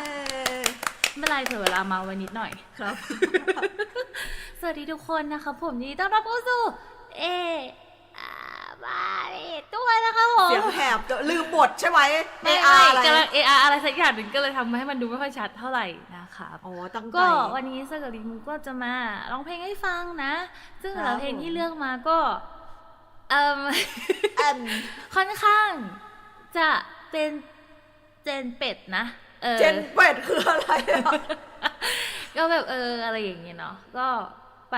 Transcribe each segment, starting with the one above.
ไม่เป็นไรเผื่อเวลามาวันนิดหน่อย ครับ สวัสดีทุกคนนะครับผมยินดีต้อนรับเข้าสู่เออาบาเอตัวนะครับผมเสียงแหบจะลืมบทใช่ไหมไม่ AR ไม่อะไรกำลังเออาอะไรสักอย่างหนึ่งก็เลยทำให้มันดูไม่ค่อยชัดเท่าไหร่นะครับอ๋อตั้งใจก็วันนี้เซอร์กับลิมูก็จะมาร้องเพลงให้ฟังนะ ซึ่งแต่ครัละบเพลงที่เลือกมาก็เอ่มแอนค่อนข้างจะเป็นเจนเป็ดนะ เออเจนเป็ดคืออะไรอะก็แบบเอออะไรอย่างเงี้ยเนาะก็ไป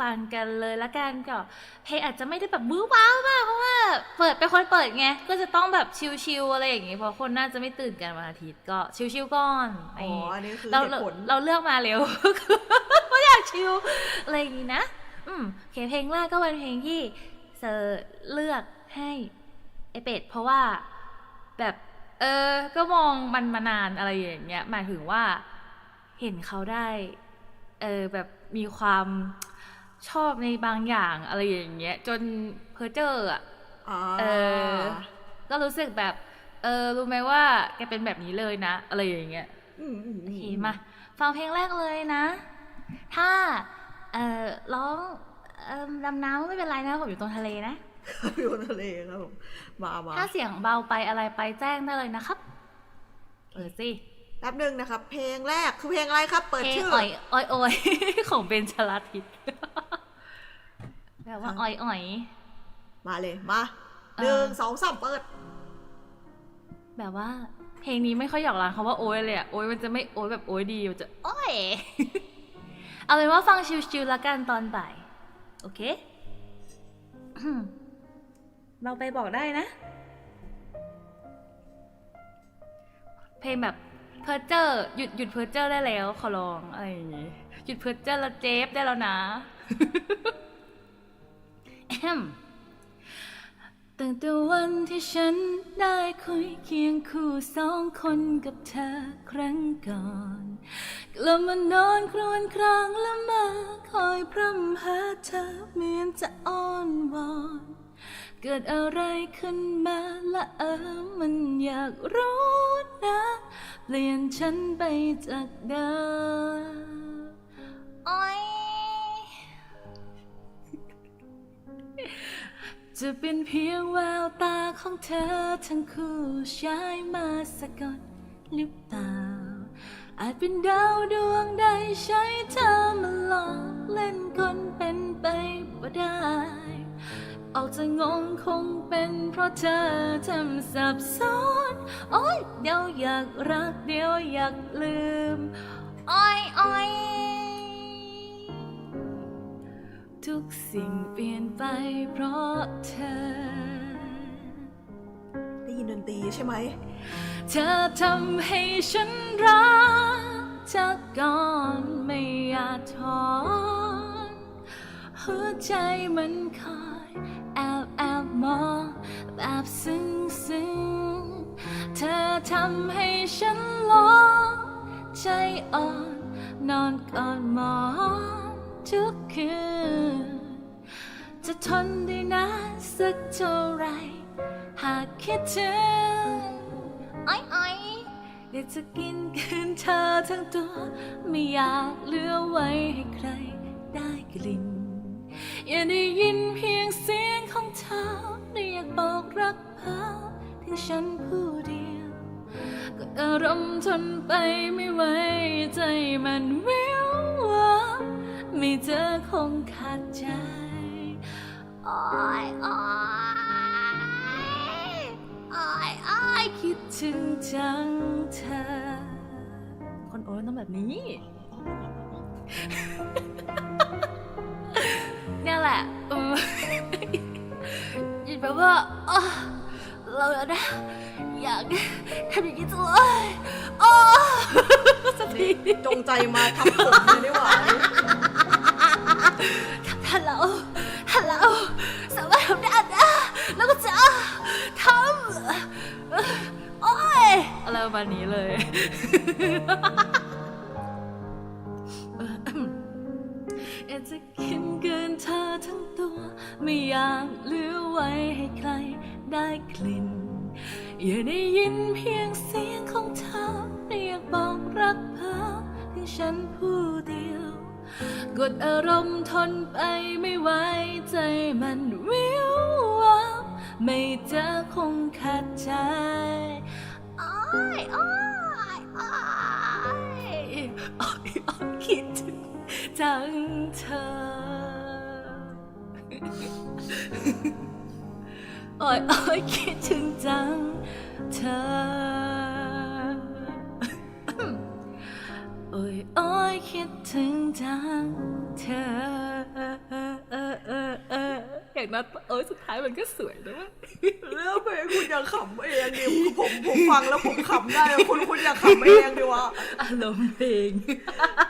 ฟังกันเลยละกันก็เพลงอาจจะไม่ได้แบบบื้อว้าวมากเพราะว่าเปิดเป็นคนเปิดไงก็จะต้องแบบชิลๆอะไรอย่างงี้เพราะคนน่าจะไม่ตื่นกันวันอาทิตย์ก็ชิลๆก่อนอ๋ออันนี้คือเราเหตุผลเราเลือกมาเร็วเพราะอยากชิลอะไรอย่างงี้นะอืมโอเคเพลงแรกก็เป็นเพลงที่เซอร์เลือกให้ไอเป็ดเพราะว่าแบบ เออ ก็มองมันมานานอะไรอย่างเงี้ย หมายถึงว่าเห็นเขาได้ เออแบบมีความชอบในบางอย่างอะไรอย่างเงี้ย จนเพอเจอร์อะอ่าเออ ก็รู้สึกแบบ เออ รู้ไหมว่าแกเป็นแบบนี้เลยนะ อะไรอย่างเงี้ยอืมอืมโอเคมา ฟังเพลงแรกเลยนะ ถ้า เอ่อร้องเอ่อดำน้ำไม่เป็นไรนะ ผมอยู่ตรงทะเลนะ อยู่บนทะเลครับผมมามาถ้าเสียงเบาไปอะไรไปแจ้งได้เลยนะครับ เปิดสิแป๊บหนึงนะครับ เพลงแรกคือเพลงอะไรครับ เปิดเพลงชื่ออ่อยอ่อยอ่อยของเบนชลาทิศแบบว่าค่ะอ่อยอ่อยมาเลยมาเออหนึ่งสองสามเปิด แบบว่า เพลงนี้ไม่ค่อยหยอกล้างคำว่าโอ้ยเลยอะโอ้ยมันจะไม่โอ้ยแบบโอ้ยดีมันจะโอ้ยเอาเป็นว่าฟังชิวๆละกันตอนบ่าย โอเค เราไปบอกได้นะ เพลงแบบเพอร์เจอร์หยุดหยุดเพอร์เจอร์ได้แล้ว ขอร้องอะไรอย่างงี้หยุดเพอร์เจอร์แล้วเจฟได้แล้วนะแอมตั้งแต่วันที่ฉันได้คุยเคียงคู่สองคนกับเธอครั้งก่อนกลับมานอนครวญครางและมาคอยพร่ำหาเธอเหมือนจะอ้อนวอน เกิดอะไรขึ้นมาละเออมันอยากรู้นะ เปลี่ยนฉันไปจากเดิมอ้อยจะเป็นเพียงแววตาของเธอทั้งคู่ใช้มาสะกดหรือเปล่า อาจเป็นดาวดวงใดใช้เธอมา จะงงคงเป็นเพราะเธอทำสับสนโอ้ยเดี๋ยวอยากรักเดี๋ยวอยากลืมอ้อยอ้อยทุกสิ่งเปลี่ยนไปเพราะเธอ ได้ยินดนตรีใช่ไหม เธอทำให้ฉันรักเธอก่อนไม่อาจถอนหัวใจมันคอยแอบแอบมองแบบซึ้งซึ้งเธอทำให้ฉันลองใจอ่อน นอนกอดหมอนทุกคืน จะทนได้นานสักเท่าไร หากคิดถึงอ้อยอ้อยอยากจะกินคืนเธอทั้งตัว ไม่อยากเหลือไว้ให้ใครได้กลิ่น อย่าได้ยินเพียงเสียงของเธอและอยากบอกรักเธอถึงฉันผู้เดียวก็อารมณ์ทนไปไม่ไหวใจมันวิววับไม่เจอคงขาดใจอ้อยอ้อยอ้อยอ้อยคิดถึงจังเธอ คนโอ้ยต้องแบบนี้ เนี่ยแหละเออยินแบบว่าอะเราอะนะ อยากทำอย่างนี้จังเลยอ๋อสักทีจงใจมาทำผมเลยดีกว่าฮัลโหลฮัลโหลสามารถทำได้นะแล้วก็จะทำโอ้ยอะไรประมาณนี้เลยอย ตัว ไม่อยากเหลือไว้ให้ใครได้กลิ่น อย่าได้ยินเพียงเสียงของเธอเรียกบอกรักเพ้อเพียงฉันผู้เดียว กดอารมณ์ทนไปไม่ไหวใจมันวิววับไม่เจอคงขัดใจอ้ายอ้ายอ้ายอ้ายอ้ายคิดถึงจังเธอ โอ้ยโอ้ยคิดถึงจังเธอ โอ้ยโอ้ยคิดถึงจังเธออย่างนั้นโอ้ยสุดท้ายมันก็สวยนะเว้ยเรื่องเพลงคุณอย่าขำเองดิผมผมฟังแล้วผมขำได้ คุณคุณอย่าขำเองดิวะอารมณ์เพลง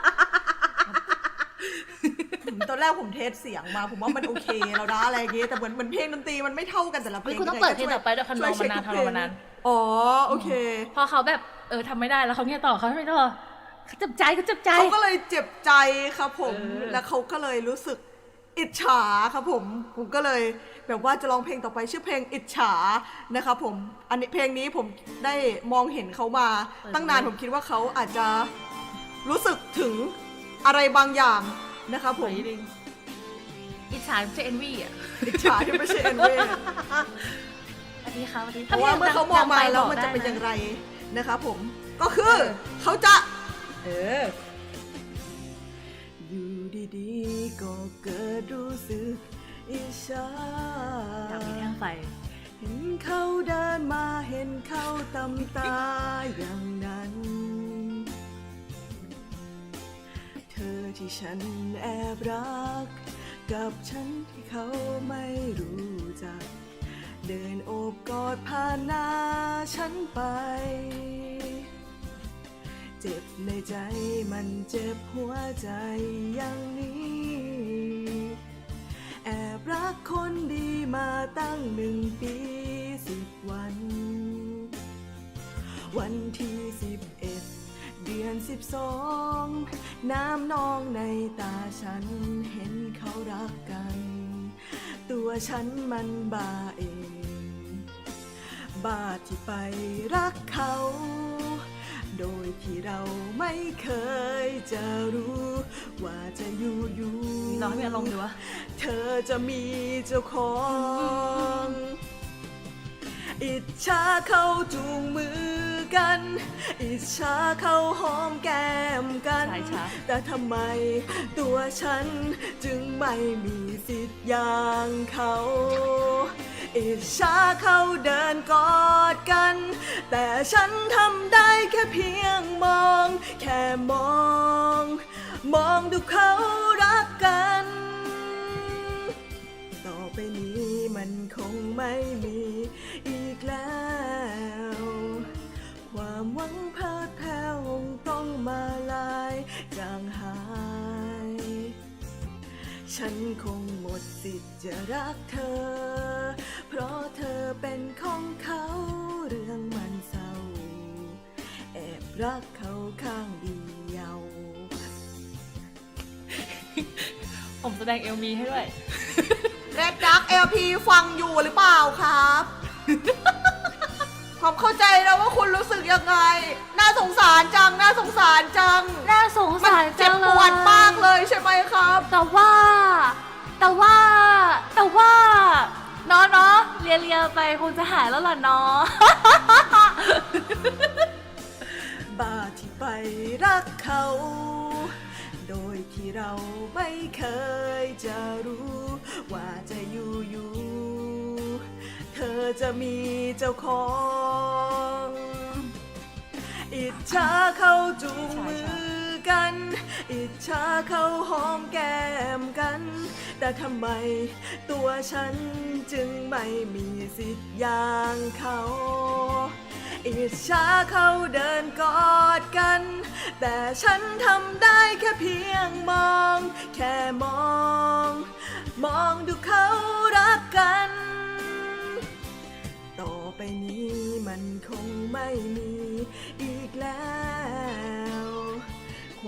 ตอน แรกผมเทสเสียงมา ผมว่ามันโอเคแล้วนะอะไรอย่างเงี้ยแต่เหมือนเหมือนเพลงดนตรีมันไม่เท่ากันแต่ละเพลเฮ้ยงคุณต้องเปิดเพลงต่อไปด้วยคันโนมานานช่วยคันโนมานานอ๋อโอเค พอเขาแบบเออทำไม่ได้แล้วเขาเงี้ยต่อเขาทำไม่ต่อเขาจับใจเขาจับใจเขาก็เลยเจ็บใจครับผมเออแล้วเขาก็เลยรู้สึกอิจฉาครับผมผมก็เลยแบบว่าจะร้องเพลงต่อไปชื่อเพลงอิจฉานะครับผมอันนี้เพลงนี้ผมได้มองเห็นเขามาตั้งนานผมคิดว่าเขาอาจจะรู้สึกถึงอะไรบางอย่าง นะครับผมดิอิจฉาไม่ใช่เอ็นวีอะอิจฉาที่ไม่ใช่เอ็นเวสวัสดีค่ะสวัสดีเพราะว่าเมื่อเขามองมาแล้วมันจะเป็นอย่างไรนะครับผมก็คือเขาจะ เอออยู่ดีๆก็เกิดรู้สึกอิจฉาอยากมีแท่งไฟเห็นเขาเดินมาเห็นเขาตำตาอย่างนั้น ที่ฉันแอบรัก กับฉันที่เขาไม่รู้จัก เดินโอบกอดผ่านหน้าฉันไป เจ็บในใจมันเจ็บหัวใจอย่างนี้ แอบรักคนดีมาตั้งหนึ่งปีสิบวัน วันที่สิบ ดเดือนสิบสอง น้ำนองในตาฉันเห็นเขารักกัน ตัวฉันมันบ้าเอง บ้าที่ไปรักเขา โดยที่เราไม่เคยจะรู้ ว่าจะอยู่อยู่ร้องให้มีอารมณ์ดีวะ เธอจะมีเจ้าของ อิจฉาเขาจูงมือกัน อิจฉาเขาหอมแก้มกัน ใช่ใช่ แต่ทำไมตัวฉันจึงไม่มีสิทธิ์อย่างเขา อิจฉาเขาเดินกอดกัน แต่ฉันทำได้แค่เพียงมอง แค่มอง มองดูเขารักกัน ต่อไปนี้มันคงไม่มี ฉันคงหมดสิทธิ์จะรักเธอ เพราะเธอเป็นของเขาเรื่องมันเศร้า แอบรักเขาข้างเดียว ผมแสดงเอลมีให้ด้วย เรดดักเอลพีฟังอยู่หรือเปล่าครับ ผมเข้าใจแล้วว่าคุณรู้สึกยังไง น่าสงสารจัง น่าสงสารจัง น่าสงมันสารเจ็จับงปวดมากเลยใช่ไหมครับแต่ว่า แต่ว่า แต่ว่าเนาะเนาะเลียเลียๆไปคงจะหายแล้วล่ะเนาะ บ้าที่ไปรักเขา โดยที่เราไม่เคยจะรู้ ว่าจะอยู่อยู่เธอจะมีเจ้าของ อิจฉาเขาจูงมือ กัน อิจฉาเขาหอมแก้มกัน แต่ทำไมตัวฉันจึงไม่มีสิทธิ์อย่างเขา อิจฉาเขาเดินกอดกัน แต่ฉันทำได้แค่เพียงมอง แค่มอง มองดูเขารักกัน ต่อไปนี้มันคงไม่มีอีกแล้ว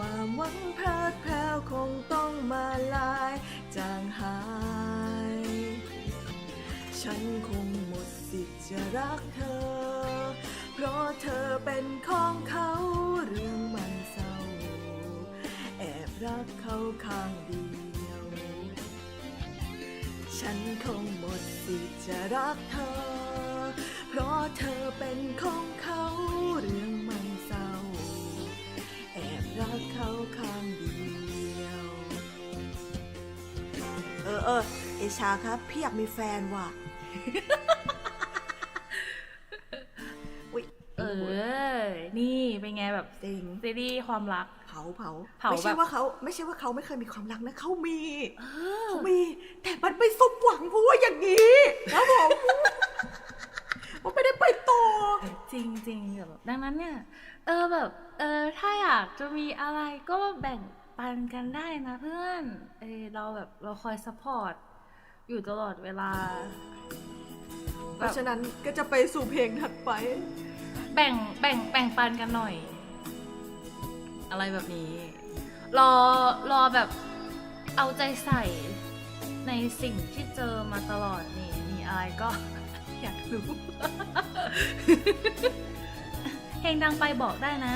ความหวังพลาดแพลวคงต้องมาลายจางหายฉฉันคงหมดสิทธิ์จะรักเธอ เพราะเธอเป็นของเขาเรื่องมันเศร้า แอบรักเขาข้างเดียว ฉันคงหมดสิทธิ์จะรักเธอ เพราะเธอเป็นของเขาเรื่อง เออเออเอชาครับพี่อยากมีแฟนว่ะ อุ๊ยเออ นี่เป็นไงแบบจริงซีรีส์ความรัก เผาเผาเผาไม่ใช่แบบ ว่าเขาไม่ใช่ว่าเขาไม่เคยมีความรักนะเขามีเขามี แต่มันไม่สมหวังเพราะว่าอย่างนี้ครับผมมันไม่ได้ไปต่อ จริงจริงๆแบบดังนั้นเนี่ย เออแบบ เออถ้าอยากจะมีอะไรก็แบ่ง ปันกันได้นะเพื่อน เออเราแบบเราคอยซัพพอร์ตอยู่ตลอดเวลา เพราะฉะนั้นก็จะไปสู่เพลงถัดไป แบ่งแบ่งแบ่งปันกันหน่อย อะไรแบบนี้ รอรอแบบเอาใจใส่ในสิ่งที่เจอมาตลอดนี่มีอะไรก็ อยากรู้เพลงดังไปบอกได้นะ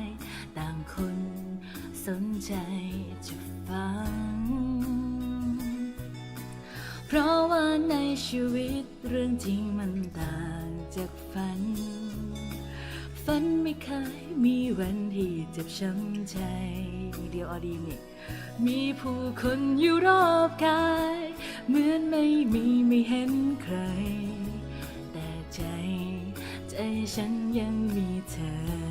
นใจจะฟัง เพราะว่าในชีวิตเรื่องจริงมันต่างจากฝัน ฝันไม่เคยมีวันที่เจ็บช้ำใจ เดียวอดีนี่มีผู้คนอยู่รอบกาย เหมือนไม่มีไม่เห็นใคร แต่ใจ ใจฉันยังมีเธอ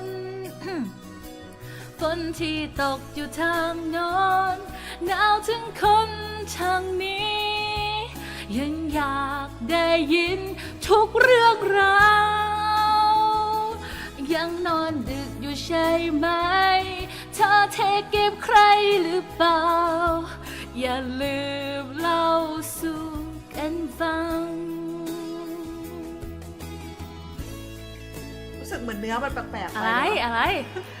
น ฝนที่ตกอยู่ทางโนอนหนาวถึงคนทางนี้ ยังอยากได้ยินทุกเรื่องราวยังนอนดึกอยู่ใช่ไหม เธอเทเก็บใครหรือเปล่า อย่าลืมเล่าสู่กันฟัง รู้สึกเหมือนเนื้อมันแปลกๆปอะไร เนอะอะไร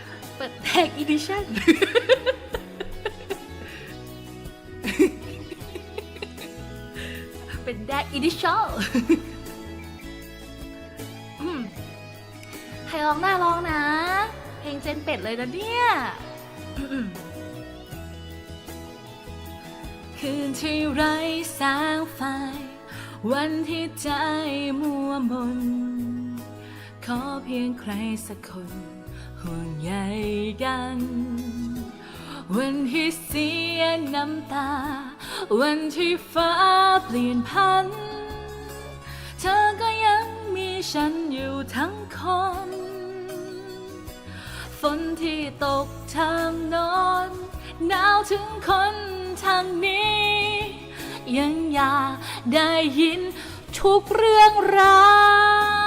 เปิดแท็กอีดิชั่นเป็นแดกอีดิชั่นใครร้องหน้าร้องนะ เพลงเจนเป็ดเลยนะเนี่ยคืนที่ไร้แสงไฟ วันที่ใจมัวมน ขอเพียงใครสักคน ห่วงใยกัน วันที่เสียน้ำตา วันที่ฟ้าเปลี่ยนพัน เธอก็ยังมีฉันอยู่ทั้งคน ฝนที่ตกทางนอนหนาวถึงคนทางนี้ ยังอยากได้ยินทุกเรื่องราว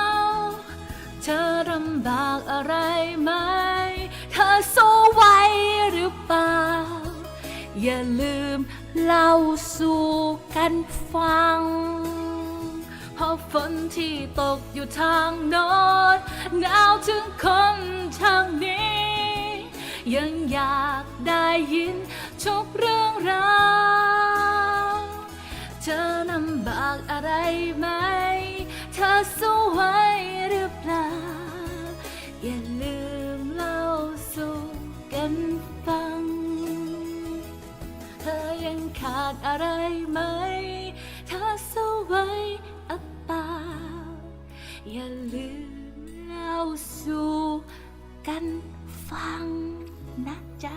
เธอลำบากอะไรไหม เธอสู้ไหวหรือเปล่า อย่าลืมเล่าสู่กันฟัง เพราะฝนที่ตกอยู่ทางโนอนหนาวถึงคนทางนี้ ยังอยากได้ยินทุกเรื่องราว เธอลำบากอะไรไหม เธอสู้ไหวหรือเปล่า อย่าลืมเล่าสู่กันฟัง เธอยังขาดอะไรไหม เธอสู้ไหวออย่าลืมเล่าสู่กันฟังนะจ๊ะ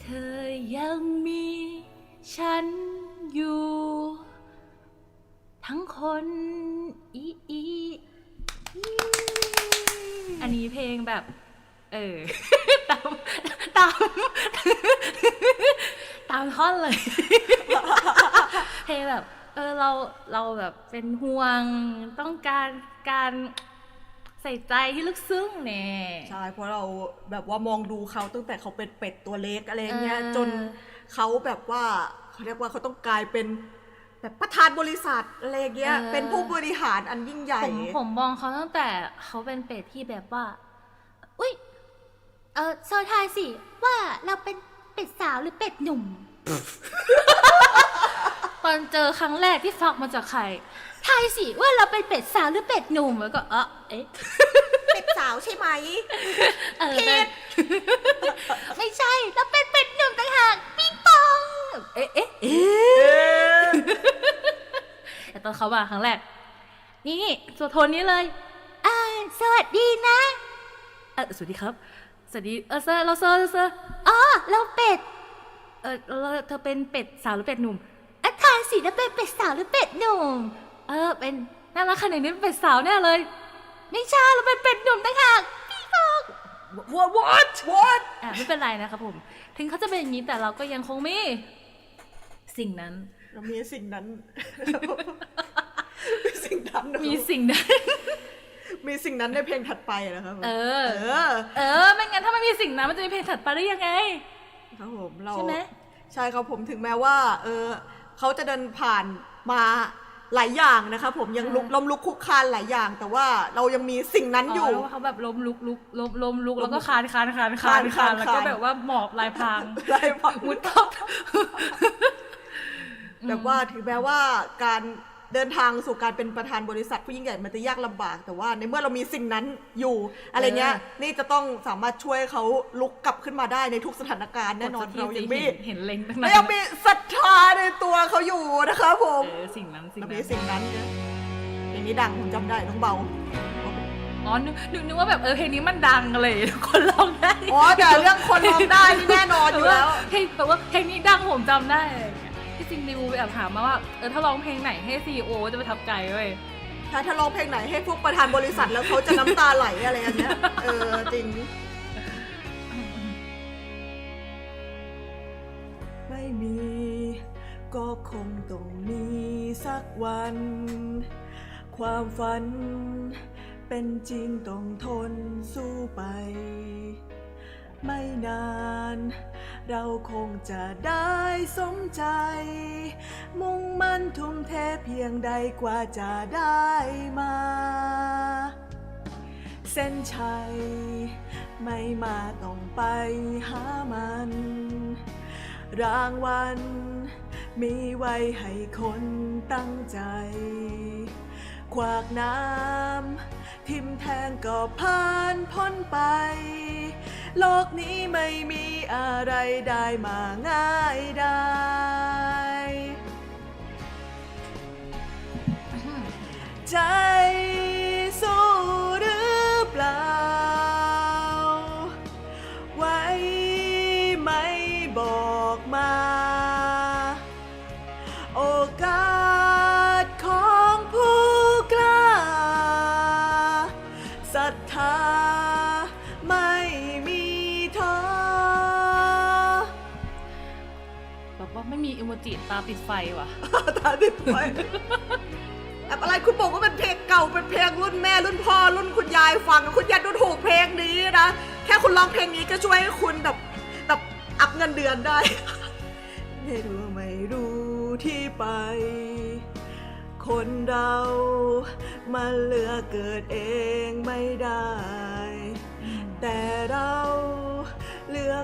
เธอยังมีฉันอยู่ ทั้งคนอีอีอีอันนี้เพลงแบบ เออ ตาม ตาม ตามท่อนเลย เพลงแบบ เออเราเราแบบเป็นห่วงต้องการการใส่ใจที่ลึกซึ้งเนี่ย ใช่เพราะเราแบบว่ามองดูเขาตั้งแต่เขาเป็นเป็ดตัวเล็กอะไรเงี้ย เออ จนเขาแบบว่าเขาเรียกว่าเขาต้องกลายเป็น แบบประธานบริษัทอะไรเงี้ยเป็นผู้บริหารอันยิ่งใหญ่ ผมผมมองเขาตั้งแต่เขาเป็นเป็ดที่แบบว่า อุ้ยเออโซทายสิ ว่าเราเป็นเป็ดสาวหรือเป็ดหนุ่ม ตอนเจอครั้งแรกที่ฟักมาจากใครทายสิว่าเราเป็นเป็ดสาวหรือเป็ดหนุ่มแล้วก็เออเอ๊ะเป็ดสาวใช่ไหม เออแต่ไม่ใช่ เราเป็นเป็ดหนุ่มต่างหากปิงปอง เอ๊ะเอ๊ะเอ๊ะแต่ตอนเขามาครั้งแรก นี่นี่ตัวโทนนี้เลยอ่าสวัสดีนะเออสวัสดีครับ สวัสดีเออเซอร์เราเซอร์เซอร์อ๋อเราเป็ด เออเราเธอเป็นเป็ดสาวหรือเป็ดหนุ่มอะทายสิเราเป็นเป็ดสาวหรือเป็ดหนุ่ม เออเป็นน่ารักขนาดนี้เป็นเป็ดสาวแน่เลยไม่ใช่เราเป็นเป็ดหนุ่มต่างหากพี่บอก what what what อะไม่เป็นไรนะครับผม ถึงเขาจะเป็นอย่างนี้แต่เราก็ยังคงมีสิ่งนั้น เรามีสิ่งนั้นมีสิ่งนั้นนะมีสิ่งนั้นมีสิ่งนั้นในเพลงถัดไปนะครับเออ เออ เออ ไม่งั้นถ้าไม่มีสิ่งนั้นมันจะมีเพลงถัดไปได้ยังไง ครับผมเราใช่ไหมใช่ครับผมถึงแม้ว่า เออเขาจะเดินผ่านมาหลายอย่างนะครับผมยังลุกล้มลุกคุกคานหลายอย่าง แต่ว่าเรายังมีสิ่งนั้นอยู่เขาแบบล้มลุกลุกล้มล้มลุกแล้วก็คานคานคานคาคานนคานคานแล้วก็คานแบบว่าหมอบลายพรางได้ปะมุดเข้า แบบว่าถึงแม้ว่าการเดินทางสู่การเป็นประธานบริษัทผู้ยิ่งใหญ่มันจะยากลำบาก แต่ว่าในเมื่อเรามีสิ่งนั้นอยู่อะไรเงี้ยนี่จะต้องสามารถช่วยเขาลุกกลับขึ้นมาได้ในทุกสถานการณ์แน่นอนเรายังมีเห็นเห็นเล็งตั้งเรานานยังมีศรัทธาในตัวเขาอยู่นะครับผมเออสิ่งนั้นสิ่งเรานั้มีนสิ่งนั้นนะเพลงนี้ดังผมจำได้ต้องเบาอ๋อนึกนึกนึกว่าแบบเออเพลงนี้มันดังเลยคนร้องได้อ๋อแต่เรื่องคนร้องได้นี่แน่นอนอยู่แล้วเพลงแบบว่าเพลงนี้ดังผมจำได้อะไรอย่างเงี้ยที่จริงนิวไปแอบถามมาว่าเออถ้าร้องเพลงไหนให้ซีโอจะประทับใจเว้ยถ้าถ้าร้องเพลงไหนให้พวกประธานบริษัทแล้วเขาจะน้ำตาไหลอะไรอย่างเงี้ยเออจริง ไม่มี ก็คงต้องมีสักวัน ความฝัน เป็นจริงต้องทนสู้ไป ไม่นาน เราคงจะได้สมใจ มุ่งมั่นทุ่มเทเพียงใดกว่าจะได้มา เส้นชัย ไม่มาต้องไปหามัน รางวัลมีไว้ให้คนตั้งใจ ขวากน้ำทิมแทงก็ผ่านพ้นไป โลกนี้ไม่มีอะไรได้มาง่ายได้ ใจ อิโมจิตาปิดไฟว่ะ ตาดิบไปแอบอะไรคุณบอกว่าเป็นเพลงเก่าเป็นเพลงรุ่นแม่รุ่นพ่อรุ่นคุณยายฟังคุณยายดูถูกเพลงนี้นะแค่คุณร้องเพลงนี้ก็ช่วยให้คุณแบบแบบอัพเงินเดือนได้ไม่รู้ไม่รู้ที่ไป คนเรามันเลือกเกิดเองไม่ได้ แต่เราเลื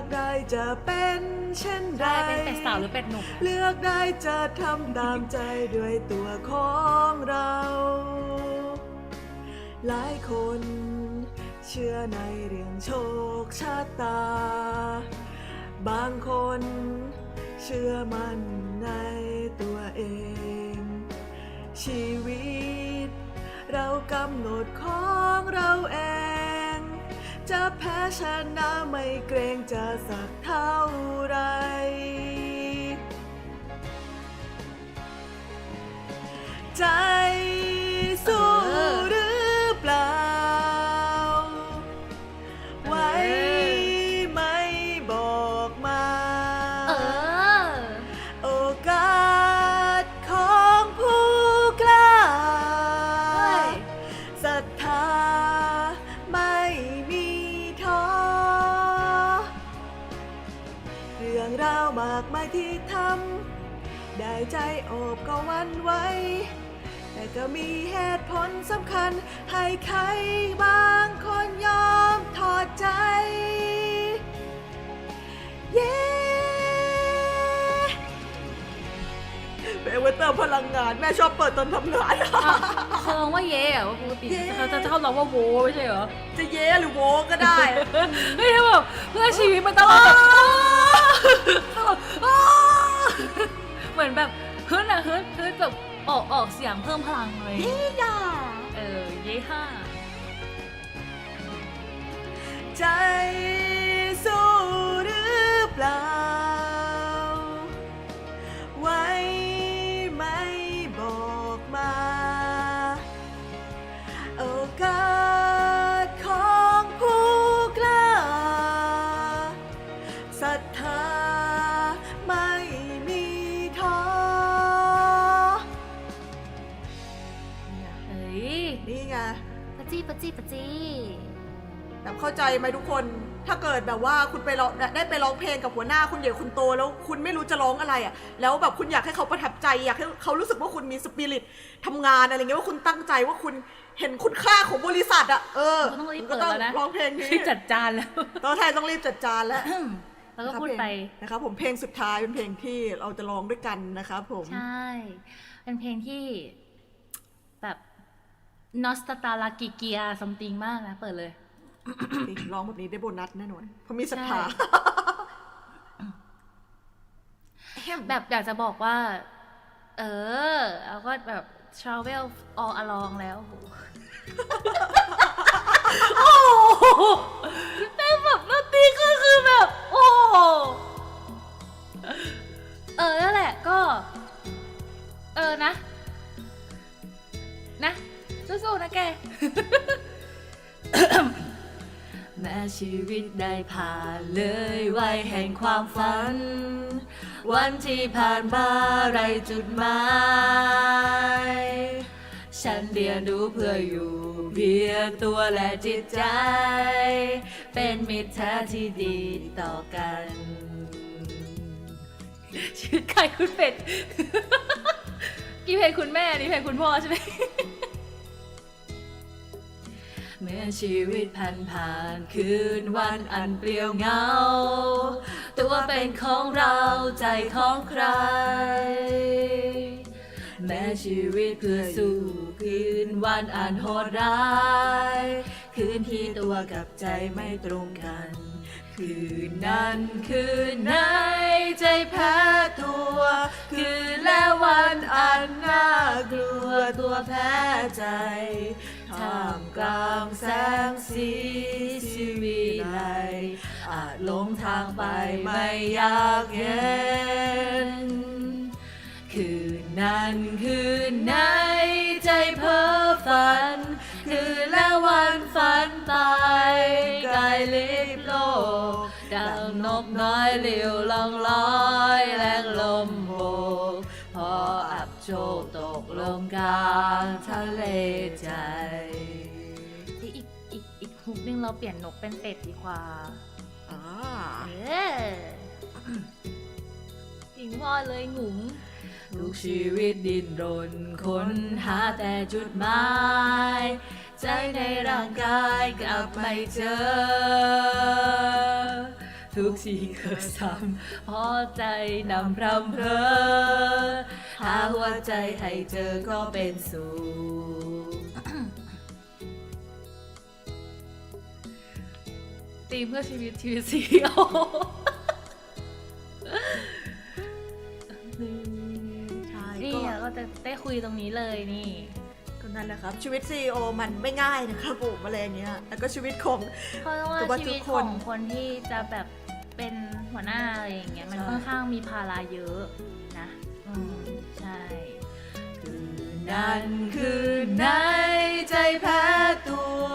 อกได้จะเป็นเช่นใด ได้เป็นเป็ดสาวหรือเป็ดหนุ่มเลือกได้จะทำตามใจด้วยตัวของเรา หลายคนเชื่อในเรื่องโชคชะตา บางคนเชื่อมันในตัวเอง ชีวิต เรากำหนดของเราเอง จะแพ้ชนะไม่เกรงจะสักเท่าไร ใจ เรื่องราวมากมายที่ทำได้ใจโอบก็หวันไหวแต่ก็มีเหตุผลสำคัญ ให้ใครบางคนยอมถอดใจ เย้แม่ไว้เติมพลังงาน แม่ชอบเปิดตอนทำงานเขาร้องว่าเย่อะว่าปกติเย่ เขาจะชอบร้องว่าโวไม่ใช่เหรอจะเย้หรือโวก็ได้ เฮ้ยถ้าแบบเพื่อชีวิตมันตลอดแบบ เหมือนแบบฮึดอะฮึดฮึดแบบออกออกเสียงเพิ่มพลังเลยเย้ย่าเออ เย่ห้าใจสู้หรือเปล่าาใจไหมทุกคน ถ้าเกิดแบบว่าคุณไปร้องได้ไปร้องเพลงกับหัวหน้าคุณใหญ่คุณโต แล้วคุณไม่รู้จะร้องอะไรอะ แล้วแบบคุณอยากให้เขาประทับใจอยากให้เขารู้สึกว่าคุณมีสปิริตทำงานอะไรเงี้ยว่าคุณตั้งใจว่าคุณเห็นคุณค่าของบริษัทอะเออต้องรีบคุณเปิก็ดต้องแล้วนะร้องเพลงนี้รีบจัดจานแล้วตัวแทนต้องรีบจัดจานแล้วแล้วก็พูดไปนะครับผมเพลงสุดท้ายเป็นเพลงที่เราจะร้องด้วยกันนะครับผมใช่ เป็นเพลงที่แบบนอสตาลากิเกียซัมติงมากนะ เปิดเลย ร้องแบบนี้ได้โบนัสแน่นอนเพราะมีศรัทธาใช่แบบอยากจะบอกว่า เออแล้วก็แบบ travel all along แล้วโอ้โหโอ้โหแต่แบบดนตรีก็คือแบบ โอ้โหเออนั่นแหละก็ เออนะ นะสู้ๆนะแก แม้ชีวิตได้ผ่านเลยวัยแห่งความฝัน วันที่ผ่านมาไรจุดหมาย ฉันเรียนรู้เพื่ออยู่เพียงตัวและจิตใจ เป็นมิตรแท้ที่ดีต่อกันชื่อใครคุณเป็ด กี่เพลงคุณแม่นี่เพลงคุณพ่อใช่ไหม เมื่อชีวิตผ่านผ่านคืนวันอันเปลี่ยวเหงา ตัวเป็นของเราใจของใคร แม้ชีวิตเพื่อสู้คืนวันอันโหดร้าย คืนที่ตัวกับใจไม่ตรงกัน คืนนั้นคืนไหนใจแพ้ตัว คืนและวันอันน่ากลัวตัวแพ้ใจ ท่ามกลางแสงสีชีวิไลอาจหลงทางไปไม่อยากเห็น คืนนั้นคืนไหนใจเพ้อฝัน คืนและวันฝันตายกายลิบโลกดังนกน้อยเลี้ยวลองลอยแรงลมโบกพออับโชคตก ลงกลางทะเลใจ อีกอีกอีกฮุกนึงเราเปลี่ยนนกเป็นเป็ดดีกว่า อ่าเอออิงพอเลยหงุงทุกชีวิตดิ้นรนค้นหาแต่จุดหมาย ใจในร่างกายกลับไม่เจอ ทุกสิ่งเกิดซ้ำเพราะใจนำพรำเพอ หาหัวใจให้เจอก็เป็นสุขตีมเพื่อชีวิตชีวิตสีโอนี่ใช่นี่ก็เราก็จะได้คุยตรงนี้เลยนี่ ก็นั่นแหละครับ ชีวิต CEO มันไม่ง่ายนะครับผมอะไรอย่างเงี้ยแล้วก็ชีวิตของ เพราะว่าแต่ว่าชีทุวิกตคขอนงคนที่จะแบบเป็นหัวหน้าอะไรอย่างเงี้ยมันใช่ ค่อนข้างมีภาระเยอะนะอืม ใช่นั่นคือในใจแพ้ตัว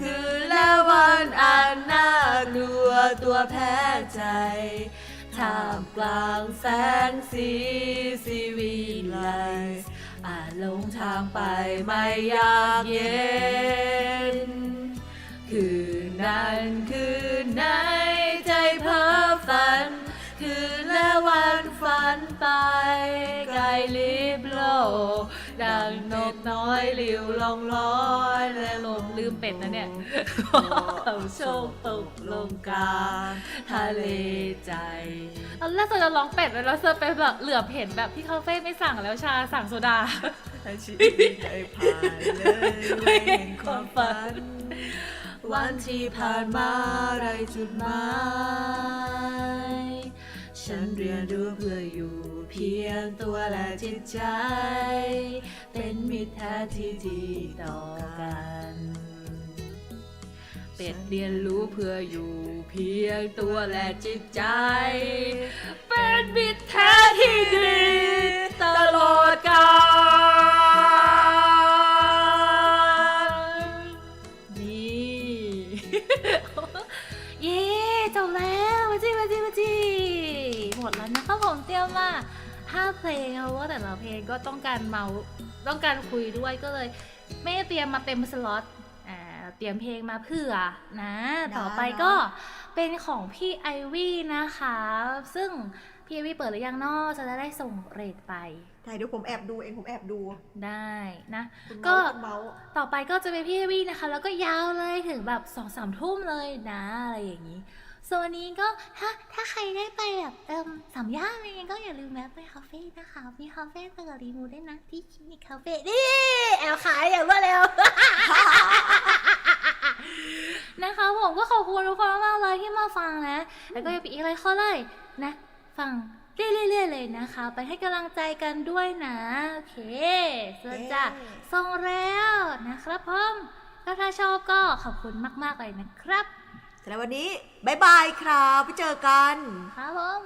คือแล้ววันอันน่ากลัวตัวแพ้ใจท่ามกลางแสงสีสีวิไลอาจหลงทางไปไม่อยากเย็น คือนั้นคื ไกลลิบโลกดังนกน้อยลิวลองลอยและลมลืมเป็ดนะเนี่ยเอาโชคตกลงกลางทะเลใจตอนแรกเราจะร้องเป็ดแล้วเซอร์ไปแบบเหลือบเห็นแบบที่คาเฟ่ไม่สั่งแล้วชาสั่งโซดาให้ชีวิตได้ผ่านเลยเว้นความฝัน วันที่ผ่านมาไรจุดหมายฉันเรียนรู้เพื่ออยู่ เพียงตัวและจิตใจ เป็นมิตรแท้ที่ดีต่อกัน เป็ดเรียนรู้เพื่ออยู่เพียงตัวและจิตใจ เป็นมิตรแท้ที่ดีตลอดกาล เพลงเพราะว่าแต่ละเพลงก็ต้องการเมาส์ต้องการคุยด้วยก็เลย ไม่ได้เตรียมมาเต็มสล็อตอ่าเตรียมเพลงมาเผื่อนะได้ต่อไปก็เป็นของพี่ไอวี่นะคะ ซึ่งพี่ไอวี่เปิดหรือยังเนอะจะได้ส่งเรทไปใช่เดี๋ยวผมแอบดูเองผมแอบดูได้นะคุณก็เมาส์คุณเมาส์ต่อไปก็จะเป็นพี่เอวี่นะคะ แล้วก็ยาวเลยถึงแบบสองสามทุ่มเลยนะอะไรอย่างนี้ ส่วนวันนี้ก็ถ้าถ้าใครได้ไปแบบเอิมสามย่านอะไรเงี้ยก็อย่าลืมแวะไปคาเฟ่นะคะ มีคาเฟ่เปิดรีมูด้วยนะที่คลินิกคาเฟ่นี่แอบขายอย่างรวดเร็ว นะคะผมก็ขอบคุณทุกคนมากๆเลยที่มาฟังนะ แล้วก็อย่าไปอีกอะไรข้อเลยนะ ฟังเรื่อยๆเลยนะคะ ไปให้กำลังใจกันด้วยนะ โอเคส่วนจะส่งแล้วนะครับผมก็ถ้าชอบก็ขอบคุณมากๆเลยนะครับ สำหรับวันนี้บายบายครับไปเจอกัน ครับผม